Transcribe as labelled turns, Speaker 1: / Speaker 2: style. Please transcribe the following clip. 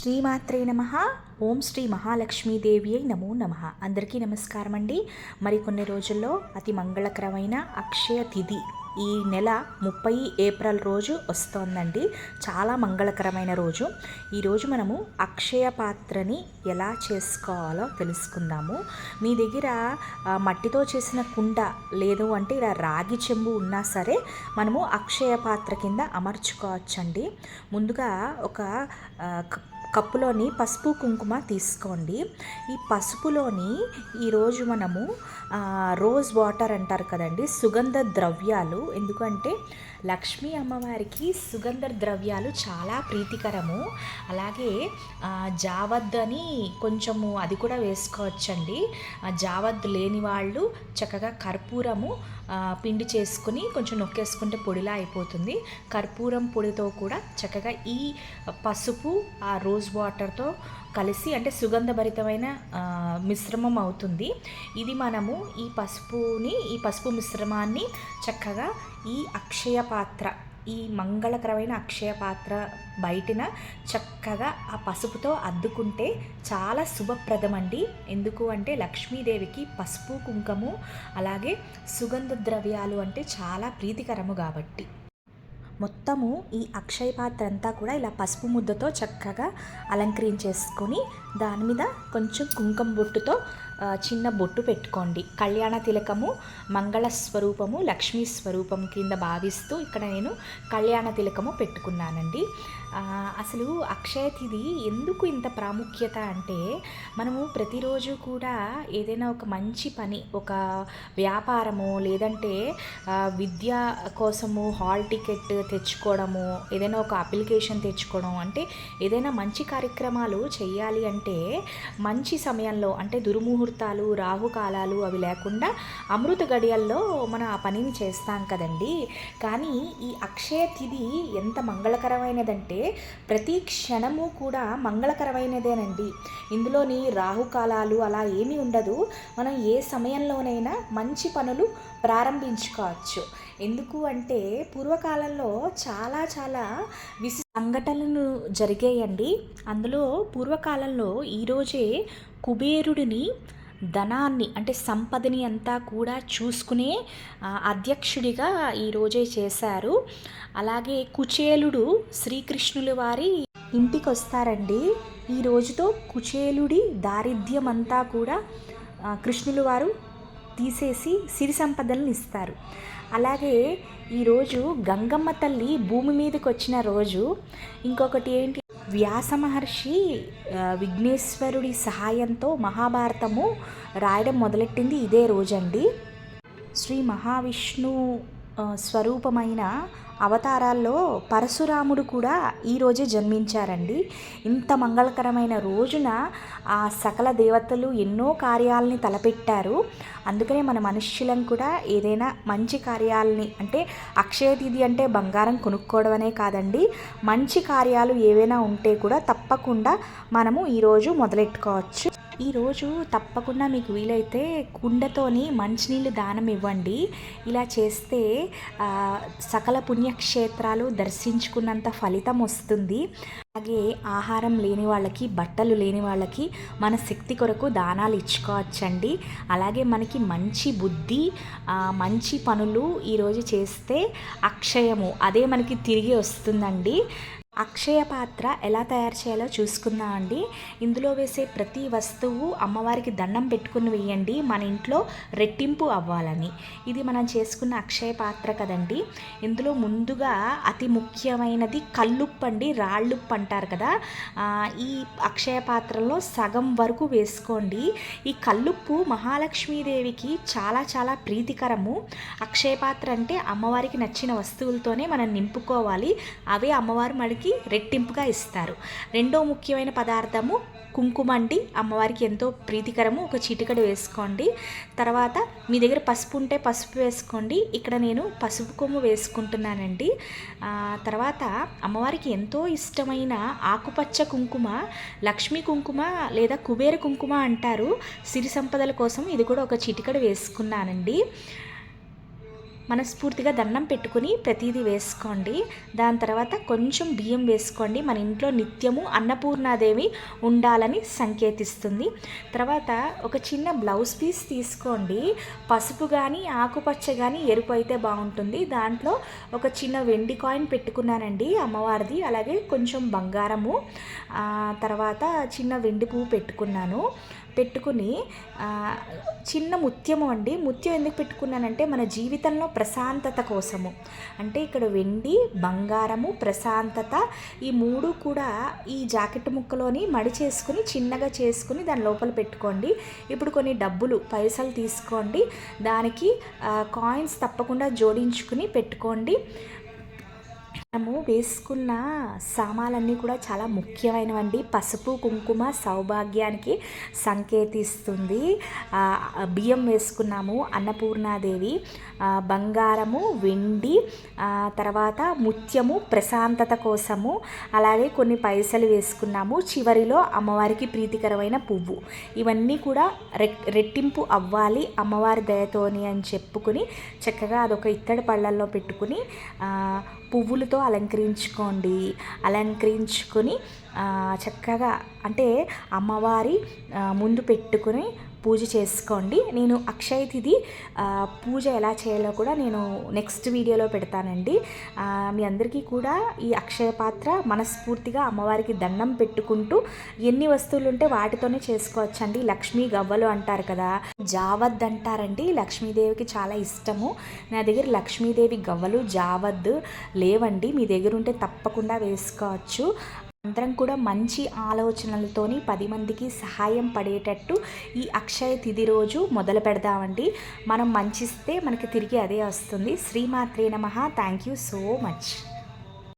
Speaker 1: శ్రీమాత్రే నమ. ఓం శ్రీ మహాలక్ష్మీదేవి అయి నమో నమ. అందరికీ నమస్కారం అండి మరికొన్ని రోజుల్లో అతి మంగళకరమైన అక్షయ తిథి ఈ నెల ముప్పై ఏప్రిల్ రోజు వస్తోందండి. చాలా మంగళకరమైన రోజు. ఈరోజు మనము అక్షయ పాత్రని ఎలా చేసుకోవాలో తెలుసుకుందాము. మీ దగ్గర మట్టితో చేసిన కుండ లేదు అంటే ఇలా రాగి చెంబు ఉన్నా సరే మనము అక్షయ పాత్ర కింద అమర్చుకోవచ్చండి. ముందుగా ఒక కప్పులోని పసుపు కుంకుమ తీసుకోండి. ఈ పసుపులోని ఈరోజు మనము రోజ్ వాటర్ అంటారు కదండి సుగంధ ద్రవ్యాలు. ఎందుకంటే లక్ష్మీ అమ్మవారికి సుగంధ ద్రవ్యాలు చాలా ప్రీతికరము. అలాగే ఆ, జావద్ అని కొంచెము అది కూడా వేసుకోవచ్చండి. జావద్దు జావద్ లేని వాళ్ళు చక్కగా కర్పూరము పిండి చేసుకుని కొంచెం నొక్కేసుకుంటే పొడిలా అయిపోతుంది. కర్పూరం పొడితో కూడా చక్కగా ఈ పసుపు ఆ రోజు వాటర్తో కలిసి అంటే సుగంధభరితమైన మిశ్రమం అవుతుంది. ఇది మనము ఈ పసుపుని ఈ పసుపు మిశ్రమాన్ని చక్కగా ఈ అక్షయ పాత్ర ఈ మంగళకరమైన అక్షయ పాత్ర బయటిన చక్కగా ఆ పసుపుతో అద్దుకుంటే చాలా శుభప్రదమండి. ఎందుకు అంటే లక్ష్మీదేవికి పసుపు కుంకము అలాగే సుగంధ ద్రవ్యాలు అంటే చాలా ప్రీతికరము కాబట్టి. మొత్తము ఈ అక్షయ పాత్ర అంతా కూడా ఇలా పసుపు ముద్దతో చక్కగా అలంకరించేసుకొని దాని మీద కొంచెం కుంకుమ బొట్టుతో చిన్న బొట్టు పెట్టుకోండి. కళ్యాణ తిలకము మంగళ స్వరూపము లక్ష్మీ స్వరూపం కింద భావిస్తూ ఇక్కడ నేను కళ్యాణ తిలకము పెట్టుకున్నానండి. అసలు అక్షయ తిథి ఎందుకు ఇంత ప్రాముఖ్యత అంటే మనము ప్రతిరోజు కూడా ఏదైనా ఒక మంచి పని ఒక వ్యాపారము లేదంటే విద్య కోసము హాల్ టికెట్ తెచ్చుకోవడము ఏదైనా ఒక అప్లికేషన్ తెచ్చుకోవడం అంటే ఏదైనా మంచి కార్యక్రమాలు చేయాలి అంటే మంచి సమయంలో అంటే దుర్ముహూర్తాలు రాహుకాలాలు అవి లేకుండా అమృత గడియల్లో మనం ఆ పనిని చేస్తాం కదండి. కానీ ఈ అక్షయ తిథి ఎంత మంగళకరమైనదంటే ప్రతి క్షణము కూడా మంగళకరమైనదేనండి. ఇందులోని రాహుకాలాలు అలా ఏమీ ఉండదు. మనం ఏ సమయంలోనైనా మంచి పనులు ప్రారంభించుకోవచ్చు. ఎందుకు అంటే పూర్వకాలంలో చాలా చాలా విశి సంఘటనలు జరిగాయండి. అందులో పూర్వకాలంలో ఈరోజే కుబేరుడిని ధనాన్ని అంటే సంపదని అంతా కూడా చూసుకునే అధ్యక్షుడిగా ఈరోజే చేశారు. అలాగే కుచేలుడు శ్రీకృష్ణుల వారి ఇంటికి వస్తారండి ఈ రోజుతో కుచేలుడి దారిద్ర్యం అంతా కూడా కృష్ణులు వారు తీసేసి సిరి సంపదలను ఇస్తారు. అలాగే ఈరోజు గంగమ్మ తల్లి భూమి మీదకి వచ్చిన రోజు ఇంకొకటి ఏంటి వ్యాస మహర్షి విఘ్నేశ్వరుడి సహాయంతో మహాభారతము రాయడం మొదలెట్టింది ఇదే రోజండి. శ్రీ మహావిష్ణు స్వరూపమైన అవతారాల్లో పరశురాముడు కూడా ఈరోజే జన్మించారండి. ఇంత మంగళకరమైన రోజున ఆ సకల దేవతలు ఎన్నో కార్యాలని తలపెట్టారు. అందుకనే మన మనుష్యులం కూడా ఏదైనా మంచి కార్యాలని అంటే అక్షయ తిథి అంటే బంగారం కొనుక్కోవడం అనే కాదండి. మంచి కార్యాలు ఏవైనా ఉంటే కూడా తప్పకుండా మనము ఈరోజు మొదలెట్టుకోవచ్చు. ఈరోజు తప్పకుండా మీకు వీలైతే కుండతోని మంచినీళ్ళు దానం ఇవ్వండి. ఇలా చేస్తే సకల పుణ్యక్షేత్రాలు దర్శించుకున్నంత ఫలితం వస్తుంది. అలాగే ఆహారం లేని వాళ్ళకి బట్టలు లేని వాళ్ళకి మన శక్తి కొరకు దానాలు ఇచ్చుకోవచ్చండి. అలాగే మనకి మంచి బుద్ధి మంచి పనులు ఈరోజు చేస్తే అక్షయము అదే మనకి తిరిగి వస్తుందండి. అక్షయ పాత్ర ఎలా తయారు చేయాలో చూసుకుందాం అండి. ఇందులో వేసే ప్రతి వస్తువు అమ్మవారికి దండం పెట్టుకుని వేయండి. మన ఇంట్లో రెట్టింపు అవ్వాలని. ఇది మనం చేసుకున్న అక్షయ పాత్ర కదండి. ఇందులో ముందుగా అతి ముఖ్యమైనది కల్లుప్పు అండి. రాళ్ళుప్పు అంటారు కదా. ఈ అక్షయ పాత్రలో సగం వరకు వేసుకోండి. ఈ కల్లుప్పు మహాలక్ష్మీదేవికి చాలా చాలా ప్రీతికరము. అక్షయ పాత్ర అంటే అమ్మవారికి నచ్చిన వస్తువులతోనే మనం నింపుకోవాలి. అవే అమ్మవారు మనకి రెట్టింపుగా ఇస్తారు. రెండో ముఖ్యమైన పదార్థము కుంకుమ అండి. అమ్మవారికి ఎంతో ప్రీతికరము. ఒక చిటికడు వేసుకోండి. తర్వాత మీ దగ్గర పసుపు ఉంటే పసుపు వేసుకోండి. ఇక్కడ నేను పసుపు కొమ్ము వేసుకుంటున్నానండి. తర్వాత అమ్మవారికి ఎంతో ఇష్టమైన ఆకుపచ్చ కుంకుమ లక్ష్మీ కుంకుమ లేదా కుబేర కుంకుమ అంటారు. సిరి సంపదల కోసం ఇది కూడా ఒక చిటికడు వేసుకున్నానండి. మనస్ఫూర్తిగా దండం పెట్టుకుని ప్రతిదీ వేసుకోండి. దాని తర్వాత కొంచెం బియ్యం వేసుకోండి. మన ఇంట్లో నిత్యము అన్నపూర్ణాదేవి ఉండాలని సంకేతిస్తుంది. తర్వాత ఒక చిన్న బ్లౌజ్ పీస్ తీసుకోండి. పసుపు కానీ ఆకుపచ్చ కానీ ఎరుపు అయితే బాగుంటుంది. దాంట్లో ఒక చిన్న వెండి కాయిన్ పెట్టుకున్నానండి అమ్మవారిది. అలాగే కొంచెం బంగారము తర్వాత చిన్న వెండి పువ్వు పెట్టుకున్నాను. పెట్టుకుని చిన్న ముత్యము అండి. ముత్యం ఎందుకు పెట్టుకున్నానంటే మన జీవితంలో ప్రశాంతత కోసము. అంటే ఇక్కడ వెండి బంగారము ప్రశాంతత ఈ మూడు కూడా ఈ జాకెట్ ముక్కలోని మడి చేసుకుని చిన్నగా చేసుకుని దాని లోపల పెట్టుకోండి. ఇప్పుడు కొన్ని డబ్బులు పైసలు తీసుకోండి. దానికి కాయిన్స్ తప్పకుండా జోడించుకుని పెట్టుకోండి. మనము వేసుకున్న సామాలన్నీ కూడా చాలా ముఖ్యమైనవండి. పసుపు కుంకుమ సౌభాగ్యానికి సంకేతిస్తుంది. బియ్యం వేసుకున్నాము అన్నపూర్ణాదేవి. బంగారము వెండి తర్వాత ముత్యము ప్రశాంతత కోసము. అలాగే కొన్ని పైసలు వేసుకున్నాము. చివరిలో అమ్మవారికి ప్రీతికరమైన పువ్వు. ఇవన్నీ కూడా రె రెట్టింపు అవ్వాలి అమ్మవారి దయతోని అని చెప్పుకుని చక్కగా అదొక ఇత్తడి పళ్ళల్లో పెట్టుకుని పువ్వులతో అలంకరించుకోండి. అలంకరించుకొని చక్కగా అంటే అమ్మవారి ముందు పెట్టుకుని పూజ చేసుకోండి. నేను అక్షయ తిథి పూజ ఎలా చేయాలో కూడా నేను నెక్స్ట్ వీడియోలో పెడతానండి. మీ అందరికీ కూడా ఈ అక్షయ పాత్ర మనస్ఫూర్తిగా అమ్మవారికి దండం పెట్టుకుంటూ ఎన్ని వస్తువులు ఉంటే వాటితోనే చేసుకోవచ్చండి. లక్ష్మీ గవ్వలు అంటారు కదా జావద్ అంటారండి. లక్ష్మీదేవికి చాలా ఇష్టము. నా దగ్గర లక్ష్మీదేవి గవ్వలు జావద్ లేవండి. మీ దగ్గర ఉంటే తప్పకుండా వేసుకోవచ్చు. అందరం కూడా మంచి ఆలోచనలతోని పది మందికి సహాయం పడేటట్టు ఈ అక్షయ తిథి రోజు మొదలు పెడదామండి. మనం మంచిస్తే మనకి తిరిగి అదే వస్తుంది. శ్రీమాత్రే నమ. Thank you so much.